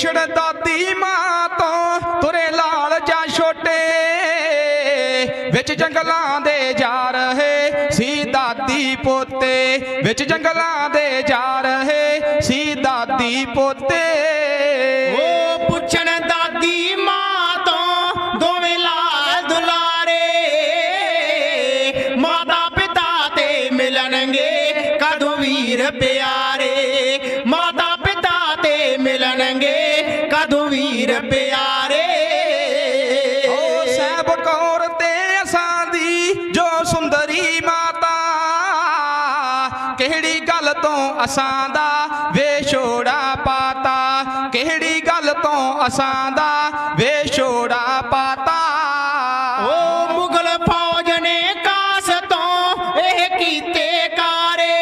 ਵਿਛੜ ਦਾਦੀ ਮਾਂ ਤੋਂ ਤੁਰੇ ਲਾਲ ਜਾਂ ਛੋਟੇ, ਵਿੱਚ ਜੰਗਲਾਂ ਦੇ ਜਾ ਰਹੇ ਸੀ ਦਾਦੀ ਪੋਤੇ, ਵਿੱਚ ਜੰਗਲਾਂ ਦੇ ਜਾ ਰਹੇ ਸੀ ਦਾਦੀ ਪੋਤੇ। ਉਹ ਪੁੱਛਣ ਦਾਦੀ ਮਾਂ ਤੋਂ ਦੋਵੇਂ ਲਾਲ ਦੁਲਾਰੇ, ਮਾਤਾ ਪਿਤਾ ਤੇ ਮਿਲਣਗੇ ਕਦੋਂ ਵੀਰ ਪਿਆਰੇ? ਮਾਤਾ ਪਿਤਾ ਤੇ ਮਿਲਣਗੇ ਕਦੋਂ ਵੀਰ ਪਿਆਰੇ। ਓ ਸਹਿਬ ਕੌਰ ਤੇ ਅਸਾਂ ਦੀ ਜੋ ਸੁੰਦਰੀ ਮਾਤਾ ਕਿਹੜੀ ਗੱਲ ਤੋਂ ਅਸਾਂ ਦਾ ਵੇਛੋੜਾ ਪਾਤਾ? ਕਿਹੜੀ ਗੱਲ ਤੋਂ ਅਸਾਂ ਦਾ ਵੇਛੋੜਾ ਪਾਤਾ? ਉਹ ਮੁਗਲ ਫੌਜ ਨੇ ਕਾਸ ਤੋਂ ਇਹ ਕੀਤੇ ਕਾਰੇ।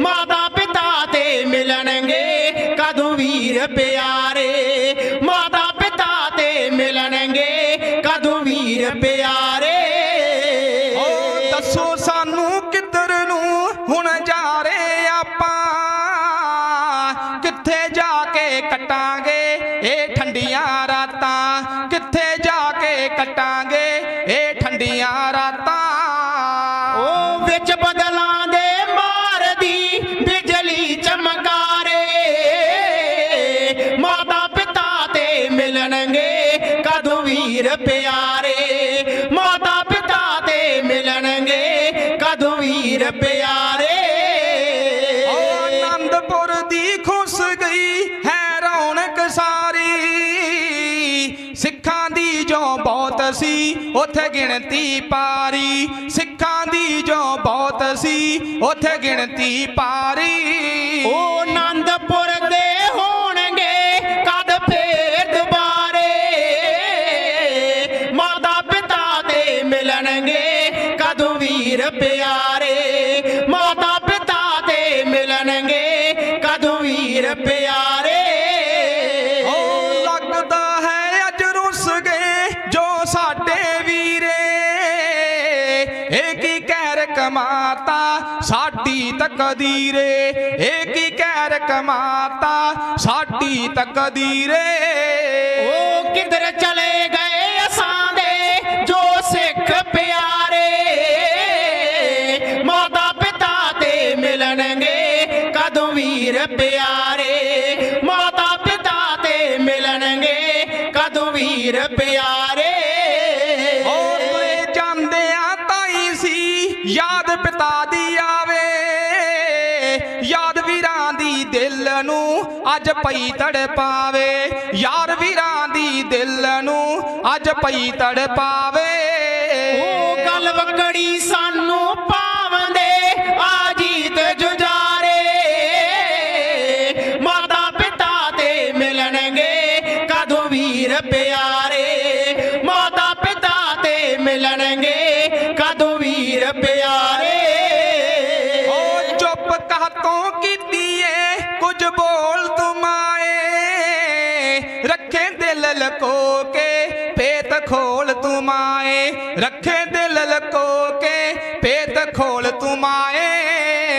ਮਾਤਾ ਪਿਤਾ ਤੇ ਮਿਲਣਗੇ। ਵੀਰ ਪਿਆਰੇ, ਮਾਤਾ ਪਿਤਾ ਤੇ ਮਿਲਣਗੇ ਕਦੋਂ ਵੀਰ ਪਿਆਰੇ? ਓ ਦੱਸੋ ਸਾਨੂੰ ਕਿੱਧਰ ਨੂੰ ਹੁਣ ਜਾ ਰਹੇ ਆਪਾਂ? ਕਿੱਥੇ ਜਾ ਕੇ ਕੱਟਾਂਗੇ ਇਹ ਠੰਡੀਆਂ ਰਾਤਾਂ? ਕਿੱਥੇ ਮਿਲਣਗੇ। ਕਦੋਂ ਵੀਰ ਪਿਆਰੇ ਮਾਤਾ ਪਿਤਾ ਤੇ ਮਿਲਣਗੇ। ਕਦੋਂ ਵੀਰ ਪਿਆਰੇ। ਓ ਆਨੰਦਪੁਰ ਦੀ ਖੁੱਸ ਗਈ ਹੈ ਰੌਣਕ ਸਾਰੀ। ਸਿੱਖਾਂ ਦੀ ਜੋ ਬਹੁਤ ਸੀ ਉਥੇ ਗਿਣਤੀ ਪਾਰੀ। ਸਿੱਖਾਂ ਦੀ ਜੋ ਬਹੁਤ ਸੀ ਉਥੇ ਗਿਣਤੀ ਪਾਰੀ। ਉਹ ਮਿਲਣਗੇ। ਕਦੋਂ ਵੀਰ ਪਿਆਰੇ? ਮਾਤਾ ਪਿਤਾ ਤੇ ਮਿਲਣਗੇ। ਕਦੋਂ ਵੀਰ ਪਿਆਰੇ? ਓ ਲੱਗਦਾ ਹੈ ਅੱਜ ਰੁੱਸ ਗਏ ਜੋ ਸਾਡੇ ਵੀਰੇ। ਇਹ ਕੀ ਕਹਿਰ ਕਮਾਤਾ ਸਾਡੀ ਤਕਦੀਰੇ ਇਹ ਕੀ ਕਹਿਰ ਕਮਾਤਾ ਸਾਡੀ ਤਕਦੀਰੇ ਉਹ ਕਿਧਰ ਚਲੇ ਗਏ? ਸਿੱਖ ਪਿਆਰੇ, ਮਾਤਾ ਪਿਤਾ ਤੇ ਮਿਲਣਗੇ ਕਦੋਂ ਵੀਰ ਪਿਆਰੇ? ਮਾਤਾ ਪਿਤਾ ਤੇ ਮਿਲਣਗੇ ਕਦੋਂ ਵੀਰ ਪਿਆਰੇ? ਓ ਤੁਰੇ ਜਾਂਦੇ ਆ ਤਾਈ ਸੀ, ਯਾਦ ਪਿਤਾ ਦੀ ਆਵੇ। ਯਾਦ ਵੀਰਾਂ ਦੀ ਦਿਲ ਨੂੰ ਅੱਜ ਪਈ ਤੜਪਾਵੇ ਯਾਰ ਵੀਰਾਂ ਦੀ ਦਿਲ ਨੂੰ ਅੱਜ ਪਈ ਤੜਪਾਵੇ ਉਹ ਵਕੜੀ ਸਾਨੂੰ ਪਾਵੰਦੇ ਆ ਜੀਤ ਮਾਤਾ ਪਿਤਾ ਤੇ ਮਿਲਣਗੇ ਕਦੋਂ ਵੀਰ ਪਿਆਰੇ। ਮਾਤਾ ਪਿਤਾ ਤੇ ਮਿਲਣਗੇ ਕਦੋਂ ਵੀਰ ਪਿਆਰੇ। ਓ ਚੁੱਪ ਕਾਤੋਂ ਖੋਲ ਤੂੰ ਮਾਏ, ਰੱਖੇ ਦਿਲ ਲਕੋ ਕੇ ਪੇਤ ਖੋਲ ਮਾਏ।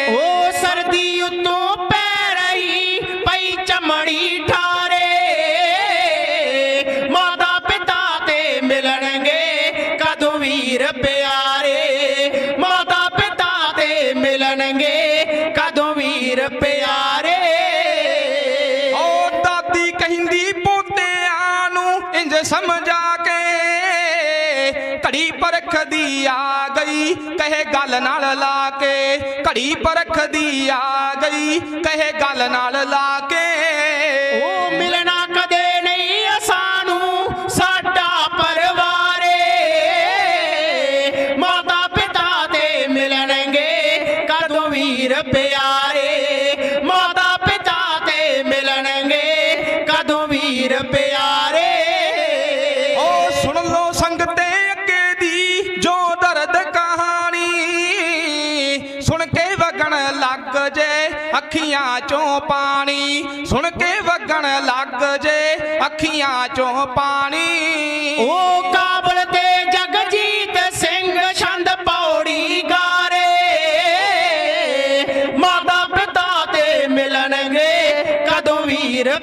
ਉਹ ਸਰਦੀ ਉਤੋਂ ਪੈ ਰਹੀ ਪਈ ਚਮੜੀ ਠਾਰੇ, ਮਾਤਾ ਪਿਤਾ ਤੇ ਮਿਲਣਗੇ ਕਦੋਂ ਵੀਰ ਪਿਆਰੇ। ਮਾਤਾ ਪਿਤਾ ਤੇ ਮਿਲਣਗੇ ਕਦੋਂ ਵੀਰ ਪਿਆਰੇ। ਕਹੇ ਗੱਲ ਨਾਲ ਲਾ ਕੇ ਘੜੀ ਪਰਖ ਦੀ ਆ ਗਈ। ਕਹੇ ਗੱਲ ਨਾਲ ਲਾ ਕੇ ਉਹ ਮਿਲਣਾ ਕਦੇ ਨਹੀਂ ਅਸਾਂ ਨੂੰ ਸਾਡਾ ਪਰਿਵਾਰੇ। ਮਾਤਾ ਪਿਤਾ ਤੇ ਮਿਲਣਗੇ ਕਦੋਂ ਵੀਰ ਪਿਆਰੇ। ਮਾਤਾ ਪਿਤਾ ਤੇ ਮਿਲਣਗੇ ਕਦੋਂ ਵੀਰ ਪਿਆਰੇ। ਓ ਸੁਣ ਲੋ ਸੰਗਤੇ ਅੱਖੀਆਂ ਚੋਂ ਪਾਣੀ, ਸੁਣ ਕੇ ਵਗਣ ਲੱਗ ਜੇ ਅੱਖੀਆਂ ਚੋਂ ਪਾਣੀ। ਉਹ ਕਾਬਲ ਤੇ ਜਗਜੀਤ ਸਿੰਘ ਛੰਦ ਪੌੜੀ ਗਾਰੇ। ਮਾਤਾ ਪਿਤਾ ਤੇ ਮਿਲਣਗੇ ਕਦੋਂ ਵੀਰ ਵੀਰ